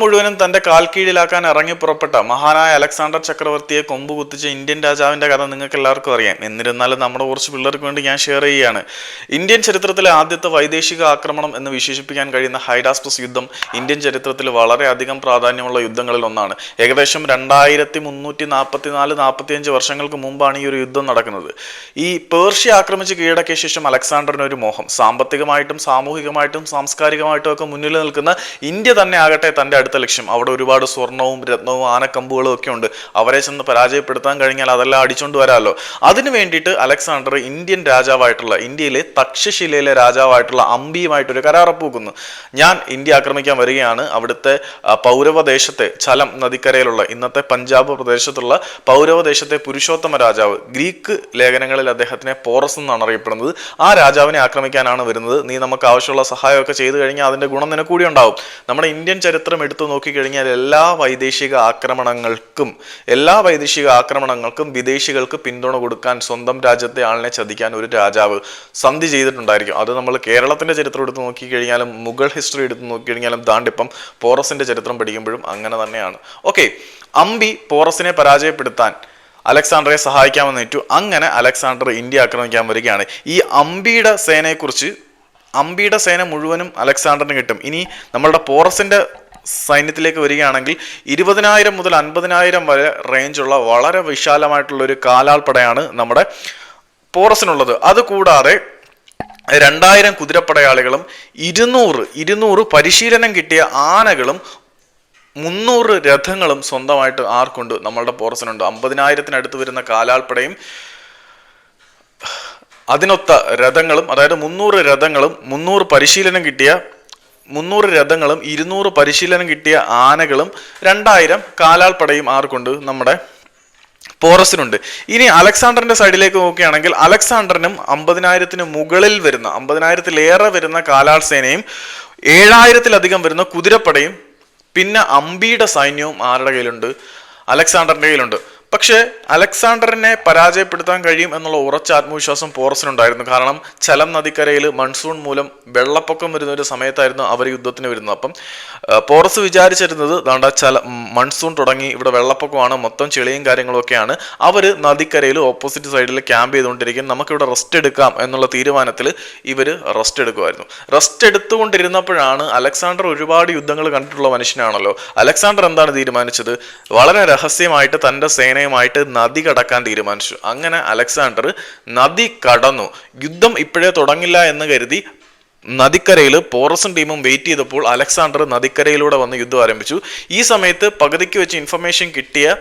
മുഴുവനും തന്റെ കാൽ കീഴിലാക്കാൻ ഇറങ്ങി പുറപ്പെട്ട മഹാനായ അലക്സാണ്ടർ ചക്രവർത്തിയെ കൊമ്പ് കുത്തിച്ച ഇന്ത്യൻ രാജാവിന്റെ കഥ നിങ്ങൾക്ക് എല്ലാവർക്കും അറിയാം. എന്നിരുന്നാലും നമ്മുടെ കുറച്ച് പിള്ളേർക്ക് വേണ്ടി ഞാൻ ഷെയർ ചെയ്യുകയാണ്. ഇന്ത്യൻ ചരിത്രത്തിലെ ആദ്യത്തെ വൈദേശിക ആക്രമണം എന്ന് വിശേഷിപ്പിക്കാൻ കഴിയുന്ന ഹൈഡാസ്പസ് യുദ്ധം ഇന്ത്യൻ ചരിത്രത്തിൽ വളരെയധികം പ്രാധാന്യമുള്ള യുദ്ധങ്ങളിൽ ഒന്നാണ്. ഏകദേശം രണ്ടായിരത്തി മുന്നൂറ്റി നാൽപ്പത്തി നാല് നാൽപ്പത്തിയഞ്ച് വർഷങ്ങൾക്ക് മുമ്പാണ് ഈ ഒരു യുദ്ധം നടക്കുന്നത്. ഈ പേർഷ്യ ആക്രമിച്ച് കീഴടക്കിയ ശേഷം അലക്സാണ്ടറിന് ഒരു മോഹം. സാമ്പത്തികമായിട്ടും സാമൂഹികമായിട്ടും സാംസ്കാരികമായിട്ടും ഒക്കെ മുന്നിൽ നിൽക്കുന്ന ഇന്ത്യ തന്നെ ആകട്ടെ തന്റെ ലക്ഷ്യം. അവിടെ ഒരുപാട് സ്വർണവും രത്നവും ആനക്കമ്പുകളും ഒക്കെ ഉണ്ട്. അവരെ ചെന്ന് പരാജയപ്പെടുത്താൻ കഴിഞ്ഞാൽ അതെല്ലാം അടിച്ചുകൊണ്ട് വരാമല്ലോ. അതിനു വേണ്ടിയിട്ട് അലക്സാണ്ടർ ഇന്ത്യൻ രാജാവായിട്ടുള്ള ഇന്ത്യയിലെ തക്ഷശിലയിലെ രാജാവായിട്ടുള്ള അംബിയുമായിട്ട് ഒരു കരാറപ്പൂക്കുന്നു ഞാൻ ഇന്ത്യ ആക്രമിക്കാൻ വരികയാണ്. അവിടുത്തെ പൗരവദേശത്തെ ചലം നദിക്കരയിലുള്ള ഇന്നത്തെ പഞ്ചാബ് പ്രദേശത്തുള്ള പൗരവദേശത്തെ പുരുഷോത്തമ രാജാവ് ഗ്രീക്ക് ലേഖനങ്ങളിൽ അദ്ദേഹത്തിനെ പോറസ് എന്നാണ് അറിയപ്പെടുന്നത്. ആ രാജാവിനെ ആക്രമിക്കാനാണ് വരുന്നത്. നീ നമുക്ക് ആവശ്യമുള്ള സഹായമൊക്കെ ചെയ്തു കഴിഞ്ഞാൽ അതിന്റെ ഗുണം നിനക്ക് കൂടി ഉണ്ടാവും. നമ്മുടെ ഇന്ത്യൻ ചരിത്രം എടുത്തു നോക്കിക്കഴിഞ്ഞാൽ എല്ലാ വൈദേശിക ആക്രമണങ്ങൾക്കും എല്ലാ വൈദേശിക ആക്രമണങ്ങൾക്കും വിദേശികൾക്ക് പിന്തുണ കൊടുക്കാൻ സ്വന്തം രാജ്യത്തെ ആളിനെ ചതിക്കാൻ ഒരു രാജാവ് സന്ധി ചെയ്തിട്ടുണ്ടായിരിക്കും. അത് നമ്മൾ കേരളത്തിന്റെ ചരിത്രം എടുത്ത് നോക്കിക്കഴിഞ്ഞാലും മുഗൾ ഹിസ്റ്ററി എടുത്ത് നോക്കിക്കഴിഞ്ഞാലും ദാണ്ടിപ്പം പോറസിന്റെ ചരിത്രം പഠിക്കുമ്പോഴും അങ്ങനെ തന്നെയാണ്. ഓക്കെ അമ്പി പോറസിനെ പരാജയപ്പെടുത്താൻ അലക്സാണ്ടറെ സഹായിക്കാമെന്നേറ്റു അങ്ങനെ അലക്സാണ്ടർ ഇന്ത്യ ആക്രമിക്കാൻ വരികയാണ്. ഈ അമ്പിയുടെ സേനയെക്കുറിച്ച് അമ്പിയുടെ സേന മുഴുവനും അലക്സാണ്ടറിന് കിട്ടും. ഇനി നമ്മളുടെ പോറസിന്റെ സൈന്യത്തിലേക്ക് വരികയാണെങ്കിൽ ഇരുപതിനായിരം മുതൽ അൻപതിനായിരം വരെ റേഞ്ചുള്ള വളരെ വിശാലമായിട്ടുള്ള ഒരു കാലാൾപ്പടയാണ് നമ്മുടെ പോറസിനുള്ളത് അതുകൂടാതെ രണ്ടായിരം കുതിരപ്പടയാളികളും ഇരുന്നൂറ് ഇരുന്നൂറ് പരിശീലനം കിട്ടിയ ആനകളും മുന്നൂറ് രഥങ്ങളും സ്വന്തമായിട്ട് ആർക്കുണ്ട്? നമ്മളുടെ പോറസിനുണ്ട് അമ്പതിനായിരത്തിനടുത്ത് വരുന്ന കാലാൾപ്പടയും അതിനൊത്ത രഥങ്ങളും അതായത് മുന്നൂറ് രഥങ്ങളും മുന്നൂറ് പരിശീലനം കിട്ടിയ മുന്നൂറ് രഥങ്ങളും ഇരുന്നൂറ് പരിശീലനം കിട്ടിയ ആനകളും രണ്ടായിരം കാലാൾപ്പടയും ആർക്കുണ്ട്? നമ്മുടെ പോറസിനുണ്ട്. ഇനി അലക്സാണ്ടറിന്റെ സൈഡിലേക്ക് നോക്കുകയാണെങ്കിൽ അലക്സാണ്ടറിനും അമ്പതിനായിരത്തിന് മുകളിൽ വരുന്ന അമ്പതിനായിരത്തിലേറെ വരുന്ന കാലാൾ സേനയും ഏഴായിരത്തിലധികം വരുന്ന കുതിരപ്പടയും പിന്നെ അമ്പിയുടെ സൈന്യവും ആരുടെ കയ്യിലുണ്ട്? അലക്സാണ്ടറിന്റെ കയ്യിലുണ്ട്. പക്ഷേ അലക്സാണ്ടറിനെ പരാജയപ്പെടുത്താൻ കഴിയും എന്നുള്ള ഉറച്ച ആത്മവിശ്വാസം പോറസിനുണ്ടായിരുന്നു. കാരണം ചലം നദിക്കരയിൽ മൺസൂൺ മൂലം വെള്ളപ്പൊക്കം വരുന്ന ഒരു സമയത്തായിരുന്നു അവർ യുദ്ധത്തിന് വരുന്നത്. അപ്പം പോറസ് വിചാരിച്ചിരുന്നത് ദാണ്ട ചല മൺസൂൺ തുടങ്ങി ഇവിടെ വെള്ളപ്പൊക്കമാണ് മൊത്തം ചെളിയും കാര്യങ്ങളൊക്കെയാണ് അവർ നദിക്കരയിൽ ഓപ്പോസിറ്റ് സൈഡിൽ ക്യാമ്പ് ചെയ്തുകൊണ്ടിരിക്കും നമുക്കിവിടെ റെസ്റ്റ് എടുക്കാം എന്നുള്ള തീരുമാനത്തിൽ ഇവർ റെസ്റ്റ് എടുക്കുമായിരുന്നു. റെസ്റ്റ് എടുത്തുകൊണ്ടിരുന്നപ്പോഴാണ് അലക്സാണ്ടർ ഒരുപാട് യുദ്ധങ്ങൾ കണ്ടിട്ടുള്ള മനുഷ്യനാണല്ലോ. അലക്സാണ്ടർ എന്താണ് തീരുമാനിച്ചത്? വളരെ രഹസ്യമായിട്ട് തന്റെ സേനയുമായിട്ട് നദി കടക്കാൻ തീരുമാനിച്ചു. അങ്ങനെ അലക്സാണ്ടർ നദി കടന്നു. യുദ്ധം ഇപ്പോഴേ തുടങ്ങില്ല എന്ന് കരുതി നദിക്കരയിൽ പോറസും ടീമും വെയിറ്റ് ചെയ്തപ്പോൾ അലക്സാണ്ടർ നദിക്കരയിലൂടെ വന്ന് യുദ്ധം ആരംഭിച്ചു. ഈ സമയത്ത് പകുതിക്ക് വെച്ച് ഇൻഫർമേഷൻ കിട്ടിയ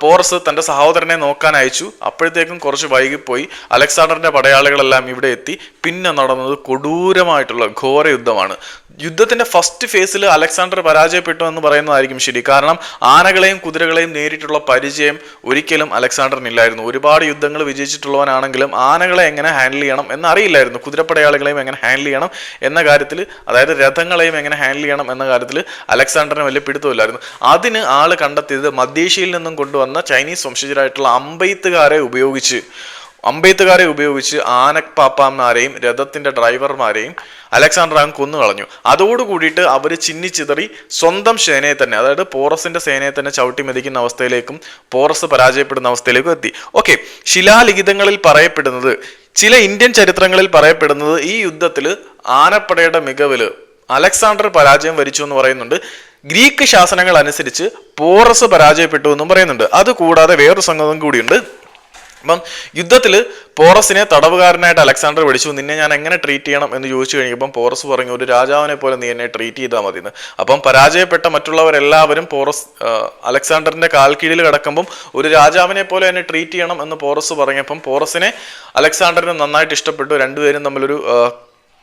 പോറസ് തന്റെ സഹോദരനെ നോക്കാൻ അയച്ചു. അപ്പോഴത്തേക്കും കുറച്ച് വൈകിപ്പോയി. അലക്സാണ്ടറിന്റെ പടയാളികളെല്ലാം ഇവിടെ എത്തി. പിന്നെ നടന്നത് കൊടൂരമായിട്ടുള്ള ഘോര യുദ്ധമാണ്. യുദ്ധത്തിന്റെ ഫസ്റ്റ് ഫേസിൽ അലക്സാണ്ടർ പരാജയപ്പെട്ടു എന്ന് പറയുന്നതായിരിക്കും ശരി. കാരണം ആനകളെയും കുതിരകളെയും നേരിട്ടുള്ള പരിചയം ഒരിക്കലും അലക്സാണ്ടറിനില്ലായിരുന്നു. ഒരുപാട് യുദ്ധങ്ങൾ വിജയിച്ചിട്ടുള്ളവനാണെങ്കിലും ആനകളെ എങ്ങനെ ഹാൻഡിൽ ചെയ്യണം എന്നറിയില്ലായിരുന്നു. കുതിരപ്പടയാളികളെയും എങ്ങനെ ഹാൻഡിൽ ചെയ്യണം എന്ന കാര്യത്തിൽ അതായത് രഥങ്ങളെയും എങ്ങനെ ഹാൻഡിൽ ചെയ്യണം എന്ന കാര്യത്തിൽ അലക്സാണ്ടറിന് വലിയ പിടുത്തമില്ലായിരുന്നു. അതിന് ആൾ കണ്ടെത്തിയത് മധ്യേഷ്യയിൽ നിന്നും കൊണ്ടുവന്ന ചൈനീസ് വംശജരായിട്ടുള്ള അമ്പെയ്ത്തുകാരെ ഉപയോഗിച്ച് അമ്പെയ്ത്തുകാരെ ഉപയോഗിച്ച് ആനപ്പാപ്പാന്മാരെയും രഥത്തിന്റെ ഡ്രൈവർമാരെയും അലക്സാണ്ടർ അങ്ങ് കൊന്നു കളഞ്ഞു അതോടുകൂടിയിട്ട് അവർ ചിന്നിച്ചിതറി സ്വന്തം സേനയെ തന്നെ അതായത് പോറസിന്റെ സേനയെ തന്നെ ചവിട്ടി മെതിക്കുന്ന അവസ്ഥയിലേക്കും പോറസ് പരാജയപ്പെടുന്ന അവസ്ഥയിലേക്കും എത്തി. ഓക്കെ ശിലാലിഖിതങ്ങളിൽ പറയപ്പെടുന്നത് ചില ഇന്ത്യൻ ചരിത്രങ്ങളിൽ പറയപ്പെടുന്നത് ഈ യുദ്ധത്തിൽ ആനപ്പടയുടെ മികവിൽ അലക്സാണ്ടർ പരാജയം വരിച്ചു എന്ന് പറയുന്നുണ്ട്. ഗ്രീക്ക് ശാസനങ്ങൾ അനുസരിച്ച് പോറസ് പരാജയപ്പെട്ടു എന്നും പറയുന്നുണ്ട്. അതുകൂടാതെ വേറൊരു സംഗതം കൂടിയുണ്ട്. അപ്പം യുദ്ധത്തിൽ പോറസിനെ തടവുകാരനായിട്ട് അലക്സാണ്ടർ വിളിച്ചു നിന്നെ ഞാൻ എങ്ങനെ ട്രീറ്റ് ചെയ്യണം എന്ന് ചോദിച്ചു കഴിഞ്ഞപ്പം പോറസ് പറഞ്ഞു ഒരു രാജാവിനെ പോലെ നീ എന്നെ ട്രീറ്റ് ചെയ്താൽ മതി എന്ന് അപ്പം പരാജയപ്പെട്ട മറ്റുള്ളവരെല്ലാവരും പോറസ് അലക്സാണ്ടറിന്റെ കാൽക്കീഴിൽ കീഴിൽ കിടക്കുമ്പം ഒരു രാജാവിനെ പോലെ എന്നെ ട്രീറ്റ് ചെയ്യണം എന്ന് പോറസ് പറഞ്ഞപ്പം പോറസിനെ അലക്സാണ്ടറിന് നന്നായിട്ട് ഇഷ്ടപ്പെട്ടു. രണ്ടുപേരും തമ്മിലൊരു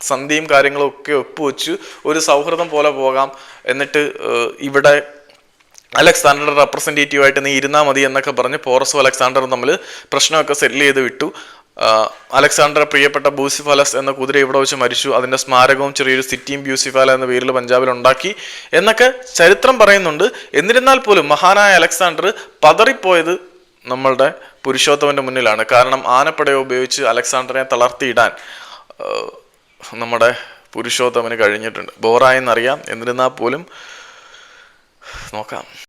സന്ധിയും കാര്യങ്ങളും ഒക്കെ ഒപ്പുവെച്ചു ഒരു സൗഹൃദം പോലെ പോകാം എന്നിട്ട് ഇവിടെ അലക്സാണ്ടറുടെ റെപ്രസെന്റേറ്റീവ് ആയിട്ട് നീ ഇരുന്നാൽ മതി എന്നൊക്കെ പറഞ്ഞ് പോറസും അലക്സാണ്ടറും തമ്മിൽ പ്രശ്നമൊക്കെ സെറ്റിൽ ചെയ്ത് വിട്ടു. അലക്സാണ്ടർ പ്രിയപ്പെട്ട ബ്യൂസിഫാലസ് എന്ന കുതിര ഇവിടെ വെച്ച് മരിച്ചു. അതിന്റെ സ്മാരകവും ചെറിയൊരു സിറ്റിയും ബ്യൂസിഫാല എന്ന പേരിൽ പഞ്ചാബിൽ ഉണ്ടാക്കി എന്നൊക്കെ ചരിത്രം പറയുന്നുണ്ട്. എന്നിരുന്നാൽ പോലും മഹാനായ അലക്സാണ്ടർ പതറിപ്പോയത് നമ്മളുടെ പുരുഷോത്തമന്റെ മുന്നിലാണ്. കാരണം ആനപ്പടയെ ഉപയോഗിച്ച് അലക്സാണ്ടറിനെ തളർത്തിയിടാൻ നമ്മുടെ പുരുഷോത്തമന് കഴിഞ്ഞിട്ടുണ്ട്. ബോറായെന്നറിയാം. എന്നിരുന്നാൽ പോലും Smoka.